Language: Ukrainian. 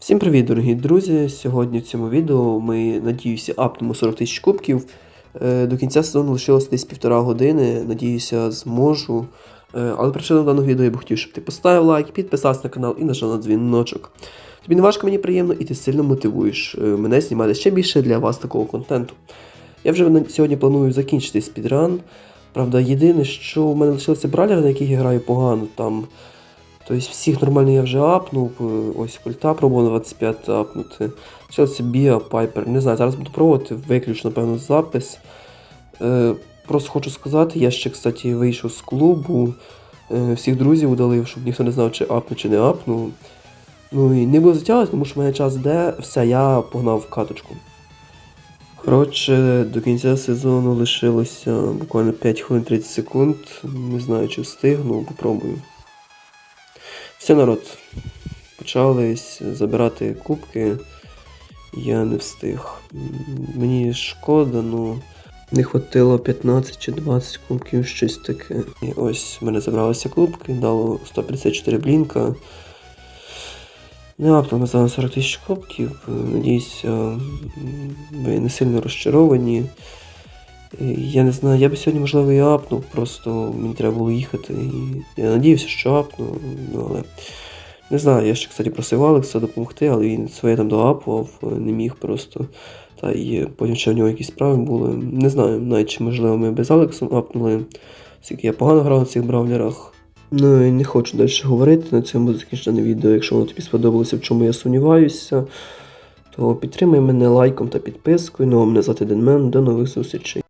Всім привіт, дорогі друзі! Сьогодні в цьому відео ми, надіюся, апнемо 40 тисяч кубків. Е, До кінця сезону лишилось десь півтора години. Надіюся, зможу. Е, Але причина даного відео я б хотів, щоб ти поставив лайк, підписався на канал і нажав на дзвіночок. Тобі не важко мені приємно і ти сильно мотивуєш е, мене знімати ще більше для вас такого контенту. Я вже сьогодні планую закінчити спідран. Правда, єдине, що в мене лишилися бралери, на яких я граю погано. Там Тобто всіх нормально я вже апнув. е, Ось культа пробував на 25 апнути. Лишилося Біа, Пайпер. Не знаю, зараз буду пробувати, виключу, напевно, запис. Е, просто хочу сказати, я ще, кстати, вийшов з клубу. Е, всіх друзів удалив, щоб ніхто не знав, чи апну, чи не апну. Ну і не буду затягувати, тому що в мене час йде. Все, я погнав в каточку. Коротше, до кінця сезону лишилося буквально 5 хвилин 30 секунд. Не знаю, чи встигну, попробую. Все, народ. Почались забирати кубки. Я не встиг. Мені шкода, ну. Не хватило 15 чи 20 кубків, щось таке. І ось в мене забралися кубки, дало 154 блінка. Не апнув за 40 тисяч кубків. Надіюся, ви не сильно розчаровані. Я не знаю, я би сьогодні, можливо, і апнув, просто мені треба було їхати. І я надіявся, що апну, ну але. Не знаю, я ще, кстати, просив Алекса допомогти, але він своє там доапував, не міг просто. Та й потім ще в нього якісь справи були. Не знаю, навіть чи можливо ми без Алексом апнули, оскільки я погано грав на цих бравлерах. Ну і не хочу далі говорити, на цьому буде закінчене відео. Якщо воно тобі сподобалося, в чому я сумніваюся, то підтримай мене лайком та підпискою. Ну а мене звати Денмен. До нових зустрічей.